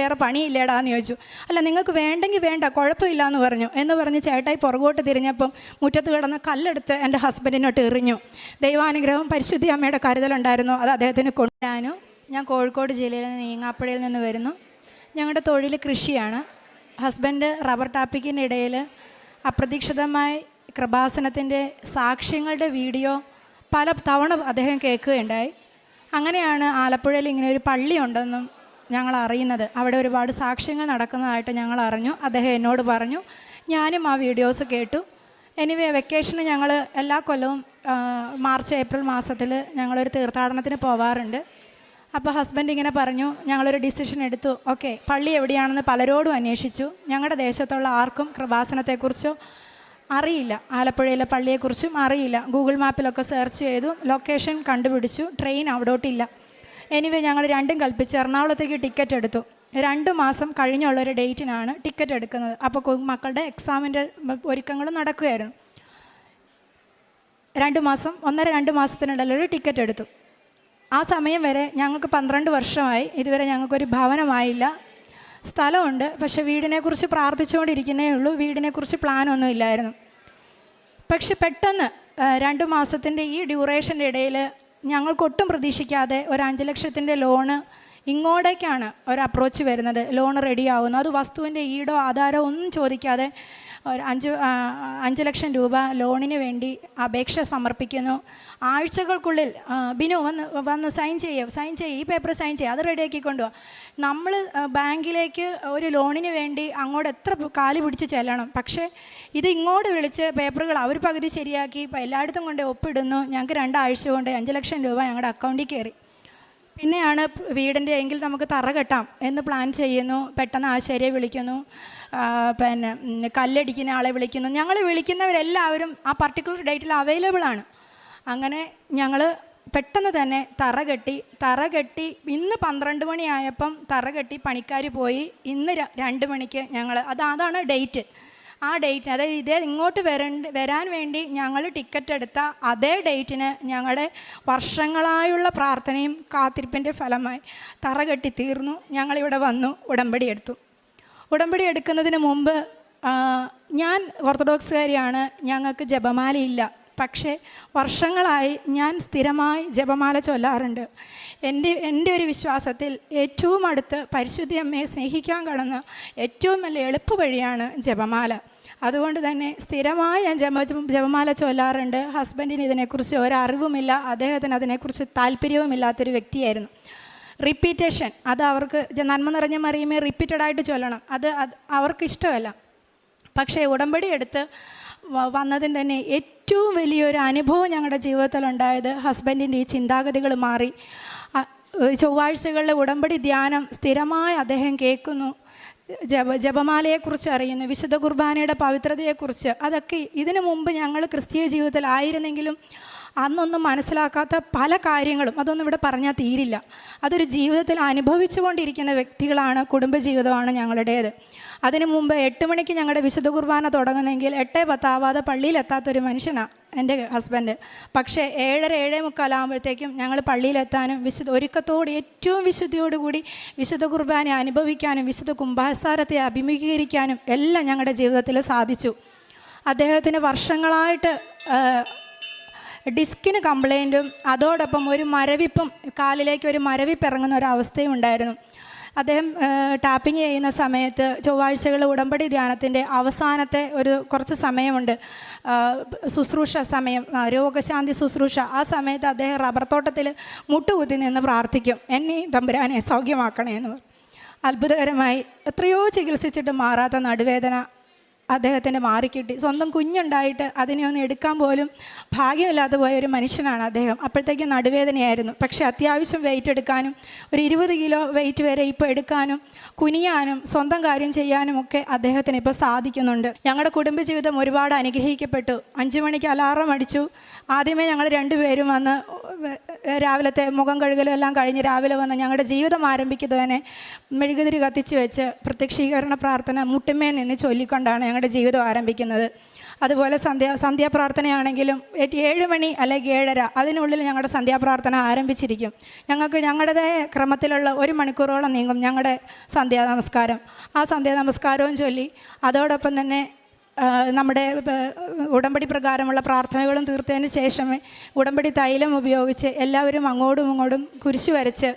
വേറെ പണിയില്ലേടാന്ന് ചോദിച്ചു. അല്ല നിങ്ങൾക്ക് വേണ്ടെങ്കിൽ വേണ്ട കുഴപ്പമില്ല എന്ന് പറഞ്ഞു. എന്ന് പറഞ്ഞ് ചേട്ടായി പുറകോട്ട് തിരിഞ്ഞപ്പം മുറ്റത്ത് കിടന്ന കല്ലെടുത്ത് എന്റെ ഹസ്ബൻഡിനോട്ട് എറിഞ്ഞു. ദൈവാനുഗ്രഹം പരിശുദ്ധി അമ്മയുടെ കരുതലുണ്ടായിരുന്നു. അത് അദ്ദേഹത്തിന് കൊണ്ടുവരാനു ഞാൻ കോഴിക്കോട് ജില്ലയിൽ നിന്ന് നീങ്ങാപ്പുഴയിൽ നിന്ന് വരുന്നു. ഞങ്ങളുടെ തൊഴിൽ കൃഷിയാണ്. ഹസ്ബൻഡ് റബ്ബർ ടാപ്പിക്കിന്റെ ഇടയിൽ അപ്രതീക്ഷിതമായി കൃപാസനത്തിന്റെ സാക്ഷ്യങ്ങളുടെ വീഡിയോ പല തവണ അദ്ദേഹം കേൾക്കുകയുണ്ടായി. അങ്ങനെയാണ് ആലപ്പുഴയിൽ ഇങ്ങനെ ഒരു പള്ളി ഉണ്ടെന്നും ഞങ്ങൾ അറിയുന്നത് അവിടെ ഒരുപാട് സാക്ഷ്യങ്ങൾ നടക്കുന്നതായിട്ട് ഞങ്ങൾ അറിഞ്ഞു അദ്ദേഹം എന്നോട് പറഞ്ഞു ഞാനും ആ വീഡിയോസ് കേട്ടു. എനിവേ വെക്കേഷന് ഞങ്ങൾ എല്ലാ കൊല്ലവും മാർച്ച് ഏപ്രിൽ മാസത്തിൽ ഞങ്ങളൊരു തീർത്ഥാടനത്തിന് പോവാറുണ്ട്. അപ്പോൾ ഹസ്ബൻഡ് ഇങ്ങനെ പറഞ്ഞു ഞങ്ങളൊരു ഡിസിഷൻ എടുത്തു. ഓക്കെ പള്ളി എവിടെയാണെന്ന് പലരോടും അന്വേഷിച്ചു. ഞങ്ങളുടെ ദേശത്തുള്ള ആർക്കും കൃപാസനത്തെക്കുറിച്ചോ അറിയില്ല. ആലപ്പുഴയിലെ പള്ളിയെക്കുറിച്ചും അറിയില്ല. ഗൂഗിൾ മാപ്പിലൊക്കെ സെർച്ച് ചെയ്തു. ലൊക്കേഷൻ കണ്ടുപിടിച്ചു. ട്രെയിൻ അവിടോട്ടില്ല. എനിവേ ഞങ്ങൾ രണ്ടും കൽപ്പിച്ച് എറണാകുളത്തേക്ക് ടിക്കറ്റ് എടുത്തു. രണ്ട് മാസം കഴിഞ്ഞുള്ള ഒരു ഡേറ്റിനാണ് ടിക്കറ്റ് എടുക്കുന്നത്. അപ്പോൾ മക്കളുടെ എക്സാമിന്റെ ഒരുക്കങ്ങൾ നടക്കുകയായിരുന്നു. രണ്ട് മാസം ഒന്നര രണ്ട് മാസത്തിനിടയിൽ ഒരു ടിക്കറ്റ് എടുത്തു. ആ സമയം വരെ ഞങ്ങൾക്ക് പന്ത്രണ്ട് വർഷമായി. ഇതുവരെ ഞങ്ങൾക്കൊരു ഭവനമായില്ല. സ്ഥലമുണ്ട് പക്ഷെ വീടിനെക്കുറിച്ച് പ്രാർത്ഥിച്ചുകൊണ്ടിരിക്കുന്നേ ഉള്ളൂ. വീടിനെക്കുറിച്ച് പ്ലാനൊന്നും ഇല്ലായിരുന്നു. പക്ഷെ പെട്ടെന്ന് രണ്ട് മാസത്തിന്റെ ഈ ഡ്യൂറേഷന്റെ ഇടയിൽ ഞങ്ങൾക്കൊട്ടും പ്രതീക്ഷിക്കാതെ ഒരു അഞ്ച് ലക്ഷത്തിന്റെ ലോണ് ഇങ്ങോട്ടേക്കാണ് ഒരു അപ്രോച്ച് വരുന്നത്. ലോൺ റെഡി ആവുന്നു. അത് വസ്തുവിന്റെ ഈടോ ആധാരോ ഒന്നും ചോദിക്കാതെ ഒരു അഞ്ച് അഞ്ച് ലക്ഷം രൂപ ലോണിന് വേണ്ടി അപേക്ഷ സമർപ്പിക്കുന്നു. ആഴ്ചകൾക്കുള്ളിൽ ബിനു വന്ന് വന്ന് സൈൻ ചെയ്യുക സൈൻ ചെയ്യുക ഈ പേപ്പർ സൈൻ ചെയ്യുക അത് റെഡിയാക്കി കൊണ്ടുപോകാം നമ്മൾ ബാങ്കിലേക്ക് ഒരു ലോണിന് വേണ്ടി അങ്ങോട്ട് എത്ര കാൽ പിടിച്ച് ചെല്ലണം. പക്ഷേ ഇത് ഇങ്ങോട്ട് വിളിച്ച് പേപ്പറുകൾ അവർ പകുതി ശരിയാക്കി എല്ലായിടത്തും കൊണ്ട് ഒപ്പിടുന്നു. ഞങ്ങൾക്ക് രണ്ടാഴ്ച കൊണ്ട് അഞ്ച് ലക്ഷം രൂപ ഞങ്ങളുടെ അക്കൗണ്ടിൽ കയറി പിന്നെയാണ് വീടിന്റെ എങ്കിൽ നമുക്ക് തറ കെട്ടാം എന്ന് പ്ലാൻ ചെയ്യുന്നു. പെട്ടെന്ന് ആശാരിയെ വിളിക്കുന്നു. പിന്നെ കല്ലടിക്കുന്ന ആളെ വിളിക്കുന്നു. ഞങ്ങൾ വിളിക്കുന്നവരെല്ലാവരും ആ പർട്ടിക്കുലർ ഡേറ്റിൽ അവൈലബിൾ ആണ്. അങ്ങനെ ഞങ്ങൾ പെട്ടെന്ന് തന്നെ തറ കെട്ടി തറ കെട്ടി ഇന്ന് പന്ത്രണ്ട് മണിയായപ്പം തറ കെട്ടി പണിക്കാർ പോയി. ഇന്ന് രണ്ട് മണിക്ക് ഞങ്ങൾ അത് അതാണ് ഡേറ്റ് ആ ഡേറ്റ് അതായത് ഇതേ ഇങ്ങോട്ട് വരണ്ട വരാൻ വേണ്ടി ഞങ്ങൾ ടിക്കറ്റ് എടുത്ത അതേ ഡേറ്റിന് ഞങ്ങളുടെ വർഷങ്ങളായുള്ള പ്രാർത്ഥനയും കാത്തിരിപ്പിന്റെ ഫലമായി തറ കെട്ടി തീർന്നു. ഞങ്ങളിവിടെ വന്നു ഉടമ്പടി എടുത്തു. ഉടമ്പടി എടുക്കുന്നതിന് മുമ്പ് ഞാൻ ഓർത്തഡോക്സുകാരിയാണ് ഞങ്ങൾക്ക് ജപമാലയില്ല പക്ഷേ വർഷങ്ങളായി ഞാൻ സ്ഥിരമായി ജപമാല ചൊല്ലാറുണ്ട്. എന്റെ എന്റെ ഒരു വിശ്വാസത്തിൽ ഏറ്റവും അടുത്ത് പരിശുദ്ധി അമ്മയെ സ്നേഹിക്കാൻ കടന്ന ഏറ്റവും നല്ല എളുപ്പ വഴിയാണ് ജപമാല. അതുകൊണ്ട് തന്നെ സ്ഥിരമായി ഞാൻ ജപ ജപമാല ചൊല്ലാറുണ്ട്. ഹസ്ബൻഡിന് ഇതിനെക്കുറിച്ച് ഒരറിവുമില്ല. അദ്ദേഹത്തിന് അതിനെക്കുറിച്ച് താല്പര്യവുമില്ലാത്തൊരു വ്യക്തിയായിരുന്നു. റിപ്പീറ്റേഷൻ അത് അവർക്ക് നന്മ നിറഞ്ഞ മറിയുമേ റിപ്പീറ്റഡ് ആയിട്ട് ചൊല്ലണം. അത് അത് അവർക്ക് ഇഷ്ടമല്ല പക്ഷേ ഉടമ്പടി എടുത്ത് വന്നതിന് തന്നെ ഏറ്റവും വലിയൊരു അനുഭവം ഞങ്ങളുടെ ജീവിതത്തിൽ ജീവിതത്തിലുണ്ടായത് ഹസ്ബൻഡിന്റെ ഈ ചിന്താഗതികൾ മാറി. ചൊവ്വാഴ്ചകളിലെ ഉടമ്പടി ധ്യാനം സ്ഥിരമായി അദ്ദേഹം കേൾക്കുന്നു. ജപ ജപമാലയെക്കുറിച്ച് അറിയുന്നു വിശുദ്ധ കുർബാനയുടെ പവിത്രതയെക്കുറിച്ച്. അതൊക്കെ ഇതിനു മുമ്പ് ഞങ്ങൾ ക്രിസ്തീയ ജീവിതത്തിൽ ആയിരുന്നെങ്കിലും അന്നൊന്നും മനസ്സിലാക്കാത്ത പല കാര്യങ്ങളും അതൊന്നും ഇവിടെ പറഞ്ഞാൽ തീരില്ല. അതൊരു ജീവിതത്തിൽ അനുഭവിച്ചുകൊണ്ടിരിക്കുന്ന വ്യക്തികളാണ് കുടുംബജീവിതമാണ് ഞങ്ങളുടേത്. അതിനു മുമ്പ് എട്ട് മണിക്ക് ഞങ്ങളുടെ വിശുദ്ധ കുർബാന തുടങ്ങുന്നെങ്കിൽ എട്ടേ പത്താവാതെ പള്ളിയിലെത്താത്തൊരു മനുഷ്യനാണ് എന്റെ ഹസ്ബൻഡ്. പക്ഷേ ഏഴര ഏഴേ മുക്കാലാകുമ്പോഴത്തേക്കും ഞങ്ങൾ പള്ളിയിലെത്താനും വിശുദ്ധ ഒരുക്കത്തോട് ഏറ്റവും വിശുദ്ധിയോടുകൂടി വിശുദ്ധ കുർബാന അനുഭവിക്കാനും വിശുദ്ധ കുംഭാസാരത്തെ അഭിമുഖീകരിക്കാനും എല്ലാം ഞങ്ങളുടെ ജീവിതത്തിൽ സാധിച്ചു. അദ്ദേഹത്തിന് വർഷങ്ങളായിട്ട് ഡിസ്കിന് കംപ്ലൈന്റും അതോടൊപ്പം ഒരു മരവിപ്പും കാലിലേക്ക് ഒരു മരവിപ്പ് ഇറങ്ങുന്ന ഒരു അവസ്ഥയും ഉണ്ടായിരുന്നു അദ്ദേഹം ടാപ്പിംഗ് ചെയ്യുന്ന സമയത്ത് ചൊവ്വാഴ്ചകൾ ഉടമ്പടി ധ്യാനത്തിന്റെ അവസാനത്തെ ഒരു കുറച്ച് സമയമുണ്ട്. ശുശ്രൂഷ സമയം രോഗശാന്തി ശുശ്രൂഷ. ആ സമയത്ത് അദ്ദേഹം റബ്ബർ തോട്ടത്തിൽ മുട്ടുകുത്തി നിന്ന് പ്രാർത്ഥിക്കും. എന്നെ തമ്പുരാനെ സൗഖ്യമാക്കണേ എന്ന് അത്ഭുതകരമായി എത്രയോ ചികിത്സിച്ചിട്ട് മാറാത്ത നടുവേദന അദ്ദേഹത്തിന് മാറിക്കിട്ടി. സ്വന്തം കുഞ്ഞുണ്ടായിട്ട് അതിനെ ഒന്ന് എടുക്കാൻ പോലും ഭാഗ്യമില്ലാതെ പോയ ഒരു മനുഷ്യനാണ് അദ്ദേഹം. അപ്പോഴത്തേക്കും നടുവേദനയായിരുന്നു. പക്ഷേ അത്യാവശ്യം വെയിറ്റ് എടുക്കാനും ഒരു ഇരുപത് കിലോ വെയിറ്റ് വരെ ഇപ്പോൾ എടുക്കാനും കുനിയാനും സ്വന്തം കാര്യം ചെയ്യാനും ഒക്കെ അദ്ദേഹത്തിന് ഇപ്പോൾ സാധിക്കുന്നുണ്ട്. ഞങ്ങളുടെ കുടുംബജീവിതം ഒരുപാട് അനുഗ്രഹിക്കപ്പെട്ടു. അഞ്ച് മണിക്ക് അലാറം അടിച്ചു. ആദ്യമേ ഞങ്ങൾ രണ്ടുപേരും വന്ന് രാവിലത്തെ മുഖം കഴുകലും എല്ലാം കഴിഞ്ഞ് രാവിലെ വന്ന് ഞങ്ങളുടെ ജീവിതം ആരംഭിക്കുന്നത് തന്നെ മെഴുകുതിരി കത്തിച്ച് വെച്ച് പ്രത്യക്ഷീകരണ പ്രാർത്ഥന മുട്ടുമേ നിന്ന് ചൊല്ലിക്കൊണ്ടാണ് ഞങ്ങളുടെ ജീവിതം ആരംഭിക്കുന്നത്. അതുപോലെ സന്ധ്യ സന്ധ്യാപ്രാർത്ഥനയാണെങ്കിലും ഏഴ് മണി അല്ലെങ്കിൽ ഏഴര അതിനുള്ളിൽ ഞങ്ങളുടെ സന്ധ്യാപ്രാർത്ഥന ആരംഭിച്ചിരിക്കും. ഞങ്ങൾക്ക് ഞങ്ങളുടേതായ ക്രമത്തിലുള്ള ഒരു മണിക്കൂറോളം നീങ്ങും ഞങ്ങളുടെ സന്ധ്യാ നമസ്കാരം. ആ സന്ധ്യാ നമസ്കാരവും ചൊല്ലി അതോടൊപ്പം തന്നെ നമ്മുടെ ഉടമ്പടി പ്രകാരമുള്ള പ്രാർത്ഥനകളും തീർത്തതിന് ശേഷമേ ഉടമ്പടി തൈലം ഉപയോഗിച്ച് എല്ലാവരും അങ്ങോട്ടും ഇങ്ങോട്ടും കുരിശു വരച്ച്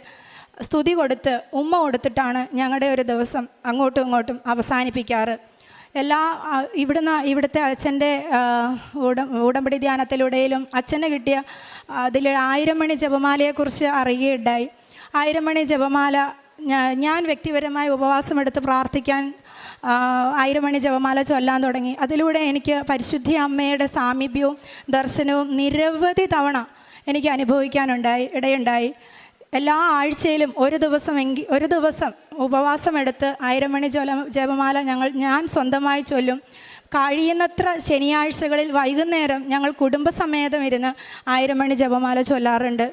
സ്തുതി കൊടുത്ത് ഉമ്മ കൊടുത്തിട്ടാണ് ഞങ്ങളുടെ ഒരു ദിവസം അങ്ങോട്ടും ഇങ്ങോട്ടും അവസാനിപ്പിക്കാറ്. എല്ലാ ഇവിടുന്ന് ഇവിടുത്തെ അച്ഛന്റെ ഉട ഉടമ്പടി ധ്യാനത്തിലൂടെയും അച്ഛന് കിട്ടിയ അതിൽ ആയിരം മണി ജപമാലയെക്കുറിച്ച് അറിയുകയുണ്ടായി. ആയിരം മണി ജപമാല ഞാൻ വ്യക്തിപരമായി ഉപവാസമെടുത്ത് പ്രാർത്ഥിക്കാൻ ആ, ആയിരം മണി ജപമാല ചൊല്ലാൻ തുടങ്ങി. അതിലൂടെ എനിക്ക് പരിശുദ്ധി അമ്മയുടെ സാമീപ്യവും ദർശനവും നിരവധി തവണ എനിക്ക് അനുഭവിക്കാനുണ്ടായി ഇടയുണ്ടായി. എല്ലാ ആഴ്ചയിലും ഒരു ദിവസം എങ്കിൽ ഒരു ദിവസം ഉപവാസമെടുത്ത് ആയിരം മണി ജല ജപമാല ഞങ്ങൾ ഞാൻ സ്വന്തമായി ചൊല്ലും. കഴിയുന്നത്ര ശനിയാഴ്ചകളിൽ വൈകുന്നേരം ഞങ്ങൾ കുടുംബസമേതം ഇരുന്ന് ആയിരം മണി ജപമാല ചൊല്ലാറുണ്ട്.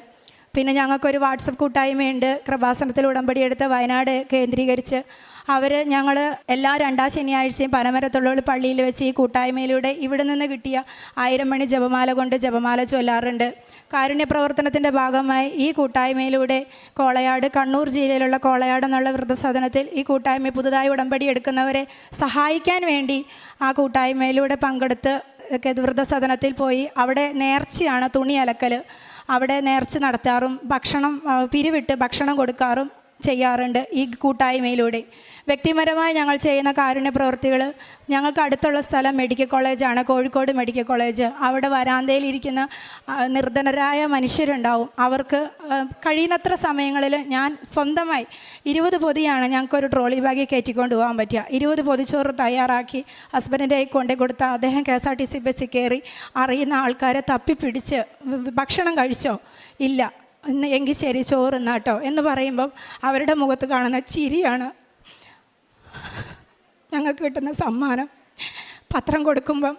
പിന്നെ ഞങ്ങൾക്കൊരു വാട്സപ്പ് കൂട്ടായ്മയുണ്ട്. കൃപാസനത്തിൽ ഉടമ്പടിയെടുത്ത് വയനാട് കേന്ദ്രീകരിച്ച് അവർ ഞങ്ങൾ എല്ലാ രണ്ടാം ശനിയാഴ്ചയും പനമരത്തുള്ള പള്ളിയിൽ വെച്ച് ഈ കൂട്ടായ്മയിലൂടെ ഇവിടെ നിന്ന് കിട്ടിയ ആയിരം മണി ജപമാല കൊണ്ട് ജപമാല ചൊല്ലാറുണ്ട്. കാരുണ്യ പ്രവർത്തനത്തിന്റെ ഭാഗമായി ഈ കൂട്ടായ്മയിലൂടെ കോളയാട് കണ്ണൂർ ജില്ലയിലുള്ള കോളയാട് എന്നുള്ള വൃദ്ധസദനത്തിൽ ഈ കൂട്ടായ്മ പുതുതായി ഉടമ്പടി എടുക്കുന്നവരെ സഹായിക്കാൻ വേണ്ടി ആ കൂട്ടായ്മയിലൂടെ പങ്കെടുത്ത് വൃദ്ധസദനത്തിൽ പോയി അവിടെ നേർച്ചയാണ് തുണി അലക്കൽ അവിടെ നേർച്ച നടത്താറും ഭക്ഷണം പിരിവിട്ട് ഭക്ഷണം കൊടുക്കാറും ചെയ്യാറുണ്ട് ഈ കൂട്ടായ്മയിലൂടെ. വ്യക്തിപരമായി ഞങ്ങൾ ചെയ്യുന്ന കാരുണ്യ പ്രവൃത്തികൾ ഞങ്ങൾക്ക് അടുത്തുള്ള സ്ഥലം മെഡിക്കൽ കോളേജാണ് കോഴിക്കോട് മെഡിക്കൽ കോളേജ്. അവിടെ വരാന്തയിൽ ഇരിക്കുന്ന നിർധനരായ മനുഷ്യരുണ്ടാവും. അവർക്ക് കഴിയുന്നത്ര സമയങ്ങളിൽ ഞാൻ സ്വന്തമായി ഇരുപത് പൊതിയാണ് ഞങ്ങൾക്കൊരു ട്രോളി ബാഗിൽ കയറ്റിക്കൊണ്ട് പോകാൻ പറ്റുക. ഇരുപത് പൊതിച്ചോറ് തയ്യാറാക്കി ഹസ്ബൻഡിന്റെ കൊണ്ടേ കൊടുത്ത അദ്ദേഹം K S R T C ബസ്സിൽ കയറി അറിയുന്ന ആൾക്കാരെ തപ്പിപ്പിടിച്ച് ഭക്ഷണം കഴിച്ചോ? ഇല്ല. എങ്കിൽ ശരി ചോറ് എന്നാട്ടോ എന്ന് പറയുമ്പം അവരുടെ മുഖത്ത് കാണുന്ന ചിരിയാണ്. ഞങ്ങൾക്ക് കിട്ടുന്ന സമ്മാനം. പത്രം കൊടുക്കുമ്പം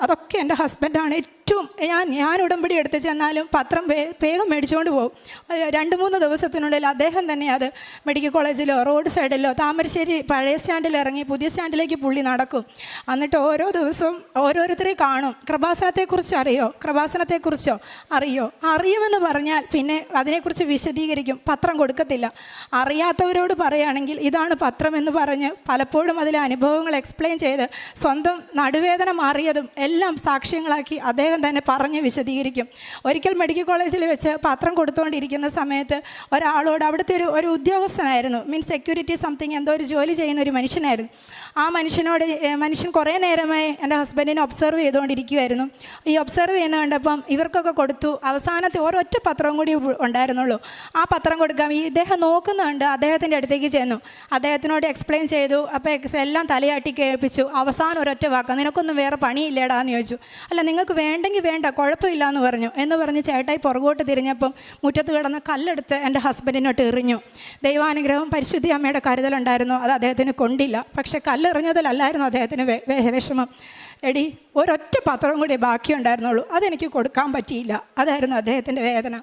അതൊക്കെ എന്റെ ഹസ്ബൻഡാണ് ഏറ്റവും ഞാൻ ഞാൻ ഉടമ്പടി എടുത്ത് ചെന്നാലും പത്രം വേഗം മേടിച്ചുകൊണ്ട് പോകും. രണ്ട് മൂന്ന് ദിവസത്തിനുള്ളിൽ അദ്ദേഹം തന്നെ അത് മെഡിക്കൽ കോളേജിലോ റോഡ് സൈഡിലോ താമരശ്ശേരി പഴയ സ്റ്റാൻഡിൽ ഇറങ്ങി പുതിയ സ്റ്റാൻഡിലേക്ക് പുള്ളി നടക്കും. എന്നിട്ട് ഓരോ ദിവസവും ഓരോരുത്തരെ കാണും. കൃപാസനത്തെക്കുറിച്ച് അറിയോ? കൃപാസനത്തെക്കുറിച്ചോ? അറിയോ? അറിയുമെന്ന് പറഞ്ഞാൽ പിന്നെ അതിനെക്കുറിച്ച് വിശദീകരിക്കും. പത്രം കൊടുക്കത്തില്ല. അറിയാത്തവരോട് പറയുകയാണെങ്കിൽ ഇതാണ് പത്രം എന്ന് പറഞ്ഞ് പലപ്പോഴും അതിലെ അനുഭവങ്ങൾ എക്സ്പ്ലെയിൻ ചെയ്ത് സ്വന്തം നടുവേദന മാറിയതും എല്ലാം സാക്ഷ്യങ്ങളാക്കി അദ്ദേഹം തന്നെ പറഞ്ഞ് വിശദീകരിക്കും. ഒരിക്കൽ മെഡിക്കൽ കോളേജിൽ വെച്ച് പത്രം കൊടുത്തുകൊണ്ടിരിക്കുന്ന സമയത്ത് ഒരാളോട് അവിടുത്തെ ഒരു ഒരു ഉദ്യോഗസ്ഥനായിരുന്നു. മീൻസ് സെക്യൂരിറ്റി സംതിങ് എന്തോ ഒരു ജോലി ചെയ്യുന്ന ഒരു മനുഷ്യനായിരുന്നു. ആ മനുഷ്യനോട് മനുഷ്യൻ കുറേ നേരമായി എന്റെ ഹസ്ബൻഡിനെ ഒബ്സർവ് ചെയ്തുകൊണ്ടിരിക്കുമായിരുന്നു ഈ ഒബ്സർവ് ചെയ്യുന്ന കണ്ടപ്പം ഇവർക്കൊക്കെ കൊടുത്തു. അവസാനത്തെ ഒരൊറ്റ പത്രവും കൂടി ഉണ്ടായിരുന്നുള്ളൂ. ആ പത്രം കൊടുക്കാം ഈ ഇദ്ദേഹം നോക്കുന്നുണ്ട്. അദ്ദേഹത്തിന്റെ അടുത്തേക്ക് ചെന്നു. അദ്ദേഹത്തിനോട് എക്സ്പ്ലെയിൻ ചെയ്തു. അപ്പോൾ എല്ലാം തലയാട്ടി കേൾപ്പിച്ചു. അവസാനം ഒരൊറ്റ വാക്ക് നിനക്കൊന്നും വേറെ പണിയില്ലേടാ? എന്ന് ചോദിച്ചു. അല്ല നിങ്ങൾക്ക് വേണ്ടെങ്കിൽ വേണ്ട കുഴപ്പമില്ല എന്ന് പറഞ്ഞു. എന്ന് പറഞ്ഞ് ചേട്ടായി പുറകോട്ട് തിരിഞ്ഞപ്പം മുറ്റത്ത് കിടന്ന കല്ലെടുത്ത് എന്റെ ഹസ്ബൻഡിനോട്ട് എറിഞ്ഞു. ദൈവാനുഗ്രഹം പരിശുദ്ധി അമ്മയുടെ കരുതലുണ്ടായിരുന്നു അത് അദ്ദേഹത്തിന് കൊണ്ടില്ല. പക്ഷേ കല്ലെറിഞ്ഞതിലല്ലായിരുന്നു അദ്ദേഹത്തിന് വിഷമം. എടി ഒരൊറ്റ പത്രം കൂടി ബാക്കിയുണ്ടായിരുന്നുള്ളൂ അതെനിക്ക് കൊടുക്കാൻ പറ്റിയില്ല. അതായിരുന്നു അദ്ദേഹത്തിന്റെ വേദന.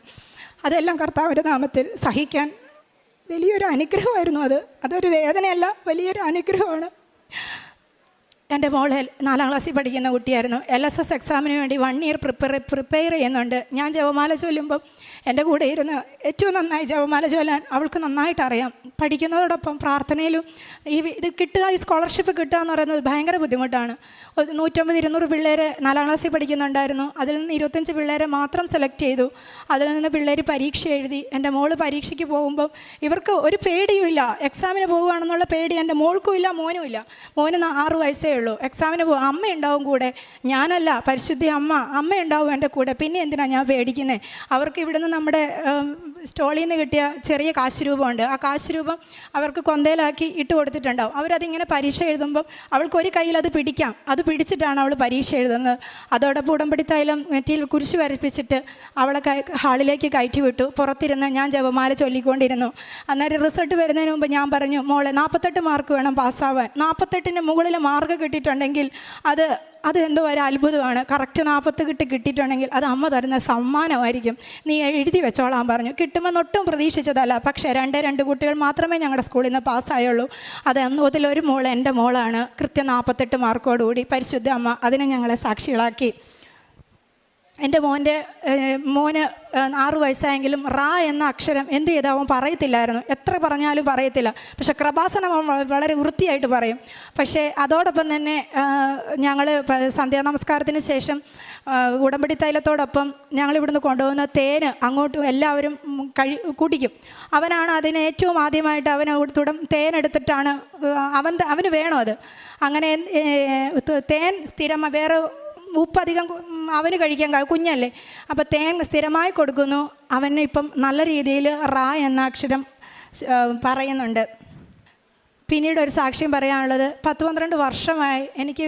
അതെല്ലാം കർത്താവിന്റെ നാമത്തിൽ സഹിക്കാൻ വലിയൊരു അനുഗ്രഹമായിരുന്നു അത്. അതൊരു വേദനയല്ല വലിയൊരു അനുഗ്രഹമാണ്. എന്റെ മോളെ നാലാം ക്ലാസ്സിൽ പഠിക്കുന്ന കുട്ടിയായിരുന്നു. എൽ എസ് എസ് എക്സാമിന് വേണ്ടി വൺ ഇയർ പ്രിപ്പയർ പ്രിപ്പയർ ചെയ്യുന്നുണ്ട്. ഞാൻ ജവമാല ചൊല്ലുമ്പം എന്റെ കൂടെ ഇരുന്ന് ഏറ്റവും നന്നായി ജവമാല ചൊല്ലാൻ അവൾക്ക് നന്നായിട്ട് അറിയാം. പഠിക്കുന്നതോടൊപ്പം പ്രാർത്ഥനയിലും ഈ ഇത് കിട്ടുക ഈ സ്കോളർഷിപ്പ് കിട്ടുക എന്ന് പറയുന്നത് ഭയങ്കര ബുദ്ധിമുട്ടാണ്. നൂറ്റമ്പത് ഇരുന്നൂറ് പിള്ളേർ നാലാം ക്ലാസ്സിൽ പഠിക്കുന്നുണ്ടായിരുന്നു. അതിൽ നിന്ന് ഇരുപത്തഞ്ച് പിള്ളേരെ മാത്രം സെലക്ട് ചെയ്തു. അതിൽ നിന്ന് പിള്ളേർ പരീക്ഷ എഴുതി. എന്റെ മോൾ പരീക്ഷയ്ക്ക് പോകുമ്പം ഇവർക്ക് ഒരു പേടിയുമില്ല. എക്സാമിന് പോകുകയാണെന്നുള്ള പേടി എന്റെ മോൾക്കും ഇല്ല മോനും ഇല്ല മോന് ആറ് വയസ്സേ ഉള്ളൂ. എക്സാമിന് പോകും അമ്മ ഉണ്ടാവും കൂടെ. ഞാനല്ല പരിശുദ്ധി അമ്മ അമ്മ ഉണ്ടാവും എന്റെ കൂടെ. പിന്നെ എന്തിനാണ് ഞാൻ പേടിക്കുന്നത് അവർക്ക് ഇവിടുന്ന് നമ്മുടെ സ്റ്റോളിൽ നിന്ന് കിട്ടിയ ചെറിയ കാശ് രൂപമുണ്ട് ആ കാശ് രൂപം അവർക്ക് കൊന്തയിലാക്കി ഇട്ട് കൊടുത്തിട്ടുണ്ടാവും. അവരതിങ്ങനെ പരീക്ഷ എഴുതുമ്പം അവൾക്ക് ഒരു കയ്യിൽ അത് പിടിക്കാം. അത് പിടിച്ചിട്ടാണ് അവൾ പരീക്ഷ എഴുതുന്നത്. അതോടൊപ്പം ഉടമ്പടി തൈലം നെറ്റിയിൽ കുരിശ് വരപ്പിച്ചിട്ട് അവളെ ഹാളിലേക്ക് കയറ്റി വിട്ടു. പുറത്തിരുന്ന് ഞാൻ ജപമാല ചൊല്ലിക്കൊണ്ടിരുന്നു. അന്നേരം റിസൾട്ട് വരുന്നതിന് മുമ്പ് ഞാൻ പറഞ്ഞു മോളെ നാൽപ്പത്തെട്ട് മാർക്ക് വേണം പാസ്സാവാൻ. നാൽപ്പത്തെട്ടിന് മുകളിൽ മാർക്ക് കിട്ടിയിട്ടുണ്ടെങ്കിൽ അത് അത് എന്തോ ഒരു അത്ഭുതമാണ്. കറക്റ്റ് നാൽപ്പത്ത് കിട്ടി കിട്ടിയിട്ടുണ്ടെങ്കിൽ അത് അമ്മ തരുന്ന സമ്മാനമായിരിക്കും. നീ എഴുതി വെച്ചോളാൻ പറഞ്ഞു. കിട്ടുമെന്ന് ഒട്ടും പ്രതീക്ഷിച്ചതല്ല. പക്ഷേ രണ്ട് രണ്ട് കുട്ടികൾ മാത്രമേ ഞങ്ങളുടെ സ്കൂളിൽ നിന്ന് പാസ്സായുള്ളൂ അത് അതിലൊരു മോൾ എന്റെ മോളാണ്. കൃത്യം നാൽപ്പത്തെട്ട് മാർക്കോടുകൂടി പരിശുദ്ധ അമ്മ അതിനെ ഞങ്ങളെ സാക്ഷികളാക്കി. എന്റെ മോന്റെ മോന് ആറു വയസ്സായെങ്കിലും റാ എന്ന അക്ഷരം എന്ത് ചെയ്താൽ അവൻ പറയത്തില്ലായിരുന്നു. എത്ര പറഞ്ഞാലും പറയത്തില്ല. പക്ഷെ കൃപാസനം അവൻ വളരെ വൃത്തിയായിട്ട് പറയും. പക്ഷേ അതോടൊപ്പം തന്നെ ഞങ്ങൾ സന്ധ്യാ നമസ്കാരത്തിന് ശേഷം ഉടമ്പടി തൈലത്തോടൊപ്പം ഞങ്ങൾ ഇവിടുന്ന് കൊണ്ടുപോകുന്ന തേന് അങ്ങോട്ടും എല്ലാവരും കഴി കുടിക്കും അവനാണ് അതിന് ഏറ്റവും ആദ്യമായിട്ട് അവൻ തുടം തേനെടുത്തിട്ടാണ് അവൻ അവന് വേണം അത്. അങ്ങനെ തേൻ സ്ഥിരം വേറെ ഉപ്പധികം അവന് കഴിക്കാൻ കുഞ്ഞല്ലേ? അപ്പോൾ തേൻ സ്ഥിരമായി കൊടുക്കുന്നു. അവന് ഇപ്പം നല്ല രീതിയിൽ റാ എന്ന അക്ഷരം പറയുന്നുണ്ട്. പിന്നീട് ഒരു സാക്ഷ്യം പറയാനുള്ളത് പത്ത് പന്ത്രണ്ട് വർഷമായി എനിക്ക്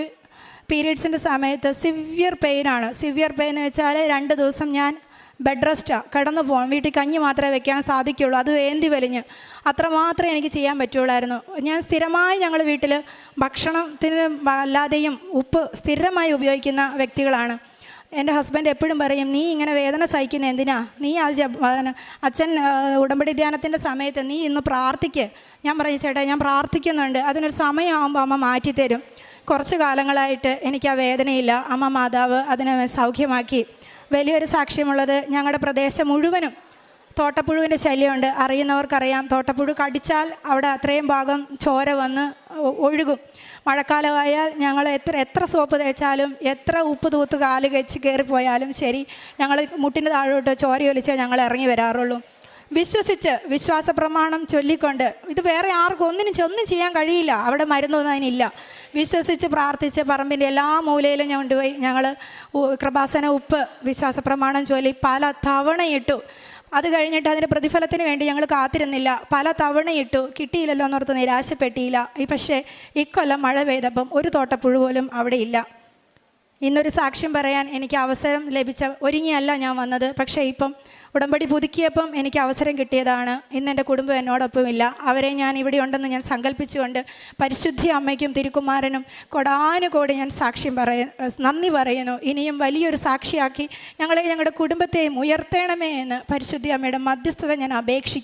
പീരീഡ്സിന്റെ സമയത്ത് സിവിയർ പെയിനാണ്. സിവിയർ പെയിൻ എന്ന് വെച്ചാൽ രണ്ട് ദിവസം ഞാൻ ബെഡ് റെസ്റ്റാണ് കിടന്നു പോകാം വീട്ടിൽ കഞ്ഞി മാത്രമേ വെക്കാൻ സാധിക്കുള്ളൂ. അത് ഏന്തി വലിഞ്ഞ്. അത്രമാത്രമേ എനിക്ക് ചെയ്യാൻ പറ്റുള്ളായിരുന്നു. ഞാൻ സ്ഥിരമായി ഞങ്ങൾ വീട്ടിൽ ഭക്ഷണത്തിന് അല്ലാതെയും ഉപ്പ് സ്ഥിരമായി ഉപയോഗിക്കുന്ന വ്യക്തികളാണ്. എന്റെ ഹസ്ബൻഡ് എപ്പോഴും പറയും നീ ഇങ്ങനെ വേദന സഹിക്കുന്ന എന്തിനാ? നീ അത് അച്ഛൻ ഉടമ്പടി ധ്യാനത്തിന്റെ സമയത്ത് നീ ഇന്ന് പ്രാർത്ഥിക്ക്. ഞാൻ പറയും ചേട്ടാ ഞാൻ പ്രാർത്ഥിക്കുന്നുണ്ട്. അതിനൊരു സമയമാകുമ്പോൾ അമ്മ മാറ്റിത്തരും. കുറച്ച് കാലങ്ങളായിട്ട് എനിക്ക് ആ വേദനയില്ല. അമ്മ മാതാവ് അതിനെ സൗഖ്യമാക്കി. വലിയൊരു സാക്ഷ്യമുള്ളത് ഞങ്ങളുടെ പ്രദേശം മുഴുവനും തോട്ടപ്പുഴുവിന്റെ ശല്യമുണ്ട്. അറിയുന്നവർക്കറിയാം. തോട്ടപ്പുഴു കടിച്ചാൽ അവിടെ അത്രയും ഭാഗം ചോര വന്ന് ഒഴുകും. മഴക്കാലമായാൽ ഞങ്ങൾ എത്ര എത്ര സോപ്പ് തേച്ചാലും എത്ര ഉപ്പ് തൂത്ത് കാൽ വെച്ച് കയറിപ്പോയാലും ശരി ഞങ്ങൾ മുട്ടിന്റെ താഴോട്ട് ചോരയൊലിച്ചേ ഞങ്ങൾ ഇറങ്ങി വരാറുള്ളൂ. വിശ്വസിച്ച് വിശ്വാസ പ്രമാണം ചൊല്ലിക്കൊണ്ട് ഇത് വേറെ ആർക്കും ഒന്നിനും ഒന്നും ചെയ്യാൻ കഴിയില്ല. അവിടെ മരുന്നൊന്നും അതിനില്ല. വിശ്വസിച്ച് പ്രാർത്ഥിച്ച് പറമ്പിന്റെ എല്ലാ മൂലയിലും ഞാൻ കൊണ്ടുപോയി ഞങ്ങൾ കൃപാസന ഉപ്പ് വിശ്വാസ പ്രമാണം ചൊല്ലി പല തവണയിട്ടു. അത് കഴിഞ്ഞിട്ട് അതിന്റെ പ്രതിഫലത്തിന് വേണ്ടി ഞങ്ങൾ കാത്തിരുന്നില്ല. പല തവണയിട്ടു കിട്ടിയില്ലല്ലോ എന്നോർത്ത് നിരാശപ്പെട്ടിയില്ല. പക്ഷേ ഇക്കൊല്ലം മഴ പെയ്തപ്പം ഒരു തോട്ടപ്പുഴു പോലും അവിടെ ഇല്ല. ഇന്നൊരു സാക്ഷ്യം പറയാൻ എനിക്ക് അവസരം ലഭിച്ച ഒരുങ്ങിയല്ല ഞാൻ വന്നത്. പക്ഷേ ഇപ്പം ഉടമ്പടി പുതുക്കിയപ്പം എനിക്ക് അവസരം കിട്ടിയതാണ്. ഇന്ന് എന്റെ കുടുംബം എന്നോടൊപ്പം ഇല്ല അവരെ ഞാൻ ഇവിടെ ഉണ്ടെന്ന് ഞാൻ സങ്കല്പിച്ചുകൊണ്ട് പരിശുദ്ധി അമ്മയ്ക്കും തിരുക്കുമാരനും കൊടാനുകോടി ഞാൻ സാക്ഷ്യം പറയ നന്ദി പറയുന്നു. ഇനിയും വലിയൊരു സാക്ഷിയാക്കി ഞങ്ങളെ ഞങ്ങളുടെ കുടുംബത്തെയും ഉയർത്തണമേ എന്ന് പരിശുദ്ധി അമ്മയുടെ മധ്യസ്ഥത ഞാൻ അപേക്ഷിക്കുന്നു.